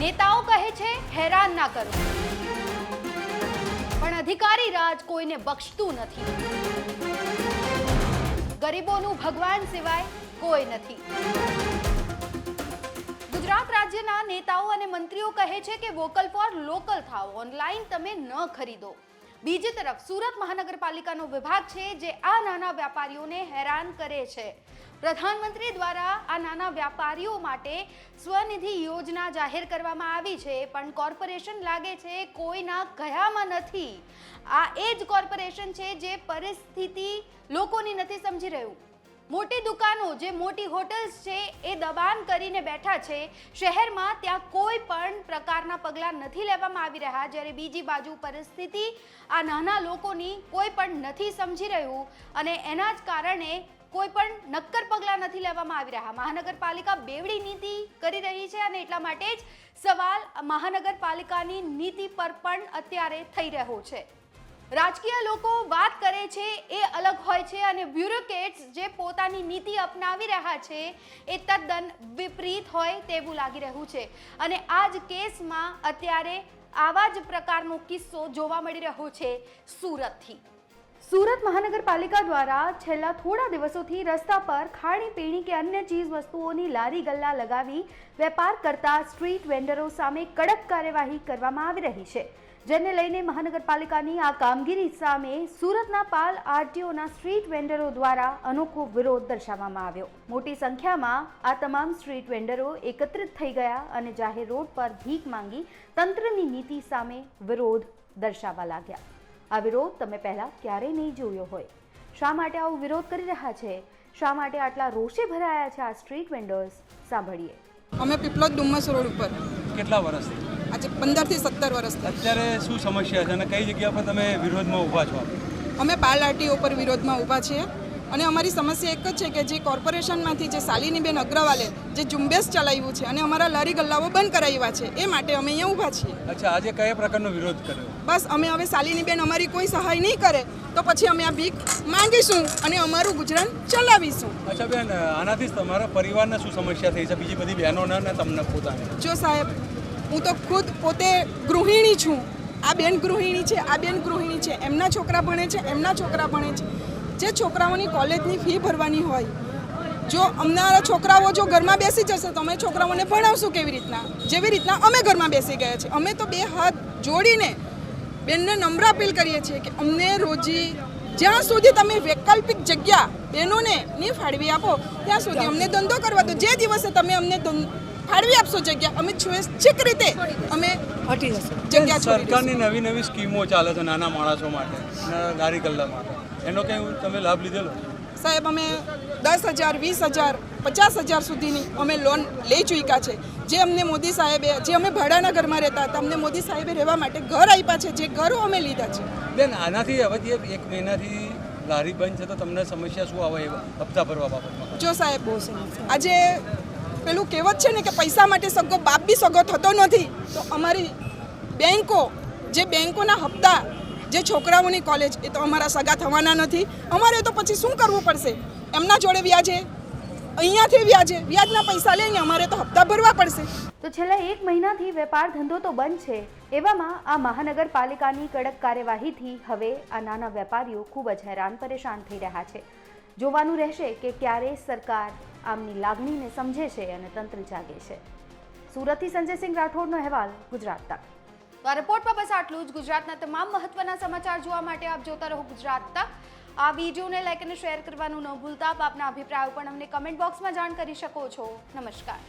નેતાઓ કહે છે, હેરાન ના કરો. પણ અધિકારી રાજ કોઈને બક્ષતું નથી. ગરીબોનું ભગવાન સિવાય કોઈ નથી. ગુજરાત રાજ્યના નેતાઓ અને મંત્રીઓ કહે છે કે વોકલ ફોર લોકલ થાઓ, ઓનલાઈન તમે ન ખરીદો. બીજી તરફ સુરત મહાનગરપાલિકાનો વિભાગ છે જે આ નાના વેપારીઓને હેરાન કરે છે. પ્રધાનમંત્રી દ્વારા આ નાના વેપારીઓ માટે સ્વનિધિ યોજના જાહેર કરવામાં આવી છે, પણ કોર્પોરેશન લાગે છે કોઈના કયામાં નથી. આ એ જ કોર્પોરેશન છે જે પરિસ્થિતિ લોકોની નથી સમજી રહ્યું. મોટી દુકાનો જે મોટી હોટલ્સ છે એ દબાણ કરીને બેઠા છે. શહેરમાં ત્યાં કોઈ પણ પ્રકારના પગલાં નથી લેવામાં આવી રહ્યા. જ્યારે બીજી બાજુ પરિસ્થિતિ આ નાના લોકોની કોઈ પણ નથી સમજી રહ્યું અને એના જ કારણે કોઈ પણ નક્કર પગલાં નથી લેવામાં આવી રહ્યા. મહાનગરપાલિકા બેવડી નીતિ કરી રહી છે અને એટલા માટે જ સવાલ મહાનગરપાલિકાની નીતિ પર પણ અત્યારે થઈ રહ્યો છે. રાજકીય લોકો વાત કરે છે, એ અલગ હોય છે અને બ્યુરોક્રેટ્સ જે પોતાની નીતિ અપનાવી રહ્યા છે, એ તદ્દન વિપરીત હોય તેવું લાગી રહ્યું છે. અને આ જ કેસમાં અત્યારે આવા જ પ્રકારનો કિસ્સો જોવા મળી રહ્યો છે સુરતથી. સુરત મહાનગરપાલિકા દ્વારા છેલ્લા થોડા દિવસોથી રસ્તા પર ખાણી પીણી કે અન્ય ચીજ વસ્તુઓની લારી ગલ્લા લગાવી વેપાર કરતા સ્ટ્રીટ વેન્ડરો સામે કડક કાર્યવાહી કરવામાં આવી રહી છે. જેને લઈને મહાનગરપાલિકાની આ કામગીરી સામે સુરતના પાલ આરટીઓના સ્ટ્રીટ વેન્ડરો દ્વારા અનોખો વિરોધ દર્શાવવામાં આવ્યો. મોટી સંખ્યામાં આ તમામ સ્ટ્રીટ વેન્ડરો એકત્રિત થઈ ગયા અને જાહેર રોડ પર ભીખ માંગી તંત્રની નીતિ સામે વિરોધ દર્શાવવા લાગ્યા. આ વિરોધ તમે પહેલાં ક્યારેય નહીં જોયો હોય. શા માટે આવો વિરોધ કરી રહ્યા છે? શા માટે આટલા રોષે ભરાયા છે આ સ્ટ્રીટ વેન્ડર્સ? સાંભળીએ. અમે પીપલોદ ડુમ્મસ રોડ ઉપર. કેટલા વર્ષથી? આજે પંદરથી સત્તર વર્ષ અત્યારે શું સમસ્યા છે અને કઈ જગ્યા પર તમે વિરોધમાં ઊભા છો? અમે પાલ ઉપર વિરોધમાં ઊભા છીએ અને અમારી સમસ્યા એક જ છે કે જે કોર્પોરેશનમાંથી જે શાલિનીબેન અગ્રવાલે જે ઝુંબેશ ચલાવ્યું છે અને અમારા લારી ગલ્લાઓ બંધ કરાવ્યા છે એ માટે અમે અહીંયા ઊભા છીએ. અચ્છા આજે કયા પ્રકારનો વિરોધ કર્યો? બસ અમે હવે શાલિનીબેન અમારી કોઈ સહાય નહીં કરે તો પછી અમે આ ભીખ માંગીશું અને અમારું ગુજરાન ચલાવીશું. અચ્છા બેન આનાથી તમારા પરિવારને શું સમસ્યા થઈ છે? બીજી બધી બહેનોને તમને પોતાને? જો સાહેબ હું તો ખુદ પોતે ગૃહિણી છું. આ બેન ગૃહિણી છે આ બેન ગૃહિણી છે એમના છોકરા ભણે છે એમના છોકરા ભણે છે. જે છોકરાઓની કોલેજની ફી ભરવાની હોય જો અમારા છોકરાઓ જો ઘરમાં બેસી જશે તો અમે છોકરાઓને ભણાવશું કેવી રીતના? જેવી રીતના અમે ઘરમાં બેસી ગયા છીએ. અમે તો બે હાથ જોડીને બેનને નમ્ર અપીલ કરીએ છીએ કે અમને રોજી જ્યાં સુધી તમે વૈકલ્પિક જગ્યા બહેનોને નહીં ફાળવી આપો ત્યાં સુધી અમને ધંધો કરવા દો. જે દિવસે તમે અમને ફાળવી આપશો જગ્યા? અમે સ્વૈચ્છિક રીતે અમે હટી જશું. જગ્યા સરકારની નવી નવી સ્કીમો ચાલે છે નાના માણસો માટે ગારી કલ્લા માટે. એનો કંઈ તમે લાભ લીધેલો? સાહેબ અમે દસ હજાર વીસ હજાર પચાસ હજાર સુધીની અમે લોન લઈ ચૂક્યા છે. જે અમને મોદી સાહેબે જે અમે ભાડાના ઘરમાં રહેતા હતા અમને મોદી સાહેબે રહેવા માટે ઘર આપ્યા છે જે ઘરો અમે લીધા છે. બેન આનાથી હવે એક મહિનાથી લારી બંધ છે તો તમને સમસ્યા શું આવે એવા હપ્તા ભરવા બાબતમાં? જો સાહેબ આજે પેલું કહેવત છે ને કે પૈસા માટે સગો બાપ બી સગો થતો નથી. તો અમારી બેન્કો જે બેંકોના હપ્તા, જે છોકરાઓની કોલેજ એ તો અમારા સગા થવાના નથી. અમારે તો પછી શું કરવું પડશે? એમના જોડે વ્યાજે? અહીંયાથી વ્યાજે? વ્યાજના પૈસા લઈને અમારે તો હપ્તા ભરવા પડશે. તો છેલ્લા એક મહિનાથી વેપાર ધંધો તો બંધ છે. એવામાં આ મહાનગરપાલિકાની કડક કાર્યવાહીથી હવે આ નાના વેપારીઓ ખૂબ જ હેરાન પરેશાન થઈ રહ્યા છે. જોવાનું રહેશે કે ક્યારે સરકાર આમની લાગણીને સમજે છે અને તંત્ર જાગે છે. સુરતથી સંજયસિંહ રાઠોડનો અહેવાલ ગુજરાત તક. તો આ રિપોર્ટમાં બસ આટલું જ. ગુજરાતના તમામ મહત્વના સમાચાર જોવા માટે આપ જોતા રહો ગુજરાત તક. આ વિડીયોને લાઈક અને શેર કરવાનું ન ભૂલતા. આપ આપના અભિપ્રાયો પણ અમને કમેન્ટ બોક્સમાં જાણ કરી શકો છો. નમસ્કાર.